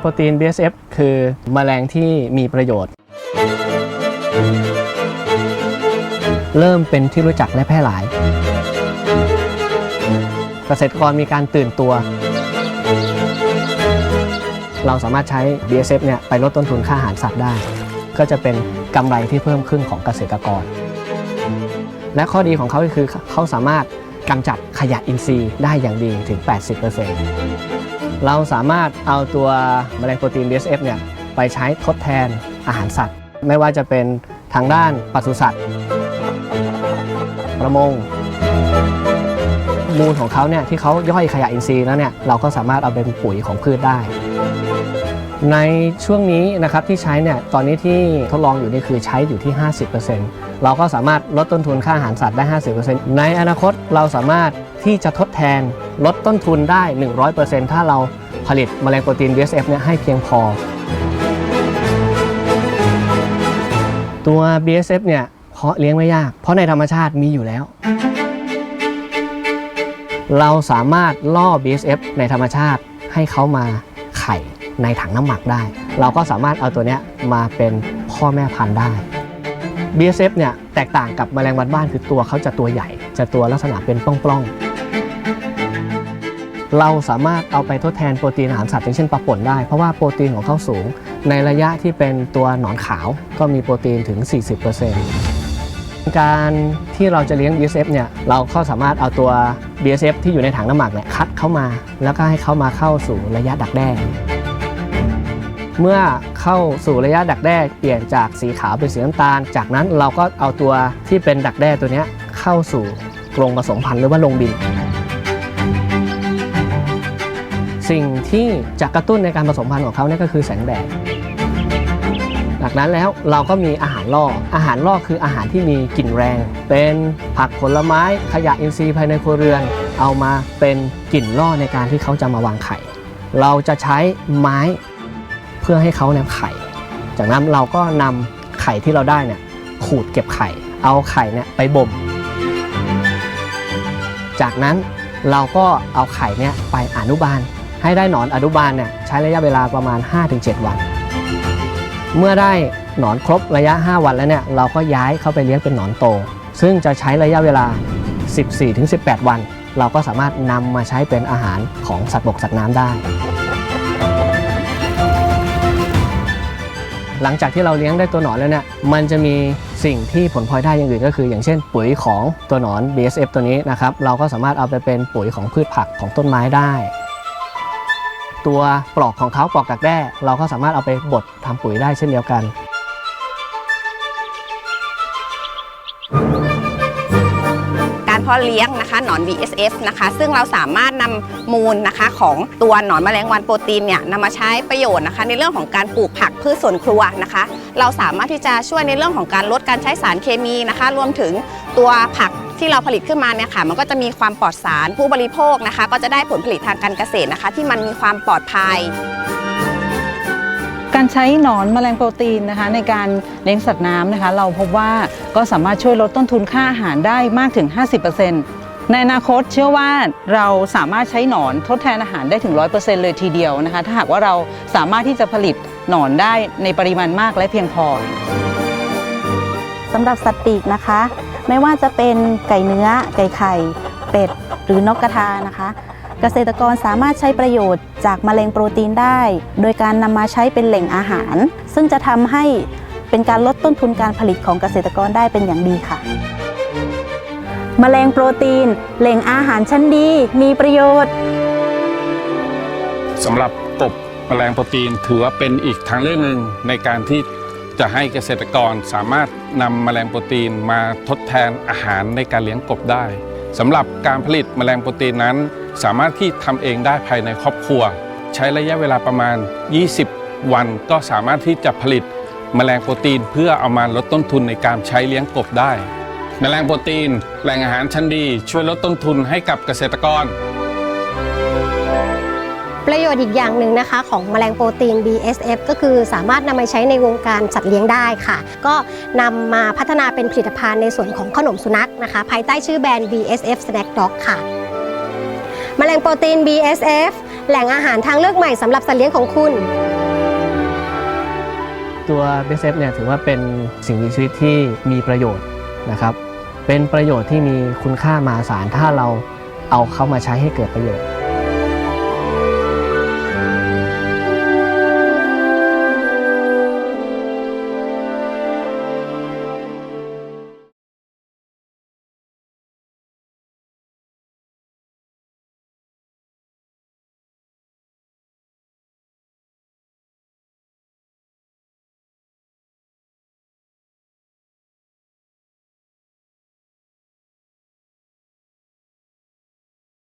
โปรตีน BSF คือแมลงที่มีประโยชน์ เริ่มเป็นที่รู้จักและแพร่หลาย เกษตรกรมีการตื่นตัว เราสามารถใช้ BSF เนี่ยไปลดต้นทุนค่าอาหารสัตว์ได้ ก็จะเป็นกำไรที่เพิ่มขึ้นของเกษตรกร และข้อดีของเขาก็คือเขาสามารถกำจัดขยะอินทรีย์ได้อย่างดีถึง 80%เเราสามารถเอาตัวแมลงโปรตีน BSF เนี่ยไปใช้ทดแทนอาหารสัตว์ ไม่ว่าจะเป็นทางด้านปศุสัตว์ ประมง มูลของเขาเนี่ยที่เขาย่อยขยะอินทรีย์แล้วเนี่ยเราก็สามารถเอาเป็นปุ๋ยของพืชได้ ในช่วงนี้นะครับที่ใช้เนี่ยตอนนี้ที่ทดลองอยู่นี่คือใช้อยู่ที่ 50%เราก็สามารถลดต้นทุนค่าอาหารสัตว์ได้ 50%ในอนาคตเราสามารถที่จะทดแทนลดต้นทุนได้ 100%ถ้าเราผลิตแมลงโปรตีน BSF เนี่ยให้เพียงพอ ตัว BSF เนี่ยเพาะเลี้ยงไม่ยาก เพราะในธรรมชาติมีอยู่แล้ว เราสามารถล่อ BSF ในธรรมชาติให้เขามาไข่ ในถังน้ำหมักได้ เราก็สามารถเอาตัวเนี้ยมาเป็นพ่อแม่พันธุ์ได้ BSF เนี่ยแตกต่างกับแมลงวันบ้านคือตัวเขาจะตัวใหญ่ จะตัวลักษณะเป็นปล้องๆ เราสามารถเอาไปทดแทนโปรตีนอาหารสัตว์อย่างเช่นปลาป่นได้ เพราะว่าโปรตีนของเขาสูง ในระยะที่เป็นตัวหนอนขาวก็มีโปรตีนถึง 40%การที่เราจะเลี้ยง BSF เนี่ยเราก็สามารถเอาตัว BSF ที่อยู่ในถังน้ำหมักเนี่ยคัดเข้ามา แล้วก็ให้เขามาเข้าสู่ระยะดักแด้ เมื่อเข้าสู่ระยะดักแด้เปลี่ยนจากสีขาวเป็นสีน้ำตาล จากนั้นเราก็เอาตัวที่เป็นดักแด้ตัวนี้เข้าสู่กรงผสมพันธุ์หรือว่าลงดิน สิ่งที่จะกระตุ้นในการผสมพันธุ์ของเขาเนี่ยก็คือแสงแดดจากนั้นแล้วเราก็มีอาหารล่อ อาหารล่อคืออาหารที่มีกลิ่นแรง เป็นผักผลไม้ขยะอินทรีย์ภายในครัวเรือน เอามาเป็นกลิ่นล่อในการที่เขาจะมาวางไข่ เราจะใช้ไม้ เพื่อให้เขาเนี่ยไข่ จากนั้นเราก็นำไข่ที่เราได้เนี่ยขูดเก็บไข่ เอาไข่เนี่ยไปบ่ม จากนั้นเราก็เอาไข่เนี่ยไปอนุบาล ให้ได้หนอนอนุบาลเนี่ยใช้ระยะเวลาประมาณ 5-7 วัน เมื่อได้หนอนครบระยะ 5 วันแล้วเนี่ยเราก็ย้ายเข้าไปเลี้ยงเป็นหนอนโต ซึ่งจะใช้ระยะเวลา 14-18 วัน เราก็สามารถนำมาใช้เป็นอาหารของสัตว์บกสัตว์น้ำได้ หลังจากที่เราเลี้ยงได้ตัวหนอนแล้วเนี่ยมันจะมีสิ่งที่ผลพลอยได้อย่างอื่นก็คือ อย่างเช่น ปุ๋ยของตัวหนอน BSF ตัวนี้นะครับเราก็สามารถเอาไปเป็นปุ๋ยของพืชผักของต้นไม้ได้ ตัวปลอกของเขาปลอกดักแด้ เราก็สามารถเอาไปบดทำปุ๋ยได้เช่นเดียวกัน พาะเลี้ยงนะคะหนอน VSF นะคะ ซึ่งเราสามารถนำมูลนะคะของตัวหนอนแมลงวันโปรตีนเนี่ยนำมาใช้ประโยชน์นะคะ ในเรื่องของการปลูกผักพืชสวนครัวนะคะ เราสามารถที่จะช่วยในเรื่องของการลดการใช้สารเคมีนะคะ รวมถึงตัวผักที่เราผลิตขึ้นมาเนี่ยค่ะ มันก็จะมีความปลอดสารผู้บริโภคนะคะ ก็จะได้ผลผลิตทางการเกษตรนะคะ ที่มันมีความปลอดภัย การใช้หนอนแมลงโปรตีนนะคะ ในการเลี้ยงสัตว์น้ำนะคะ เราพบว่าก็สามารถช่วยลดต้นทุนค่าอาหารได้มากถึง 50%ในอนาคตเชื่อว่าเราสามารถใช้หนอนทดแทนอาหารได้ถึง 100%เลยทีเดียวนะคะ ถ้าหากว่าเราสามารถที่จะผลิตหนอนได้ในปริมาณมากและเพียงพอสำหรับสัตว์ปีกนะคะ ไม่ว่าจะเป็นไก่เนื้อ ไก่ไข่ เป็ด หรือนกกระทานะคะ เกษตรกรสามารถใช้ประโยชน์จากแมลงโปรตีนได้ โดยการนำมาใช้เป็นแหล่งอาหาร ซึ่งจะทำให้เป็นการลดต้นทุนการผลิตของเกษตรกรได้เป็นอย่างดีค่ะแมลงโปรตีน แหล่งอาหารชั้นดี มีประโยชน์สำหรับกบแมลงโปรตีนถือว่าเป็นอีกทางเลือกหนึ่งในการที่จะให้เกษตรกรสามารถนำแมลงโปรตีนมาทดแทนอาหารในการเลี้ยงกบได้ สำหรับการผลิตแมลงโปรตีนนั้น สามารถที่ทำเองได้ภายในครอบครัว ใช้ระยะเวลาประมาณ 20 วันก็สามารถที่จะผลิตแมลงโปรตีนเพื่อเอามาลดต้นทุนในการใช้เลี้ยงกบได้ แมลงโปรตีนแหล่งอาหารชั้นดี ช่วยลดต้นทุนให้กับเกษตรกร ประโยชน์อีกอย่างหนึ่งนะคะ ของแมลงโปรตีน BSF ก็คือสามารถนำมาใช้ในวงการสัตว์เลี้ยงได้ค่ะ ก็นำมาพัฒนาเป็นผลิตภัณฑ์ในส่วนของขนมสุนัขนะคะ ภายใต้ชื่อแบรนด์ BSF Snack Dog ค่ะ แมลงโปรตีน BSF แหล่งอาหารทางเลือกใหม่สำหรับสัตว์เลี้ยงของคุณ ตัวเบสเนี่ยถือว่าเป็นสิ่งมีชีวิตที่มีประโยชน์นะครับ เป็นประโยชน์ที่มีคุณค่ามหาศาลถ้าเราเอาเขามาใช้ให้เกิดประโยชน์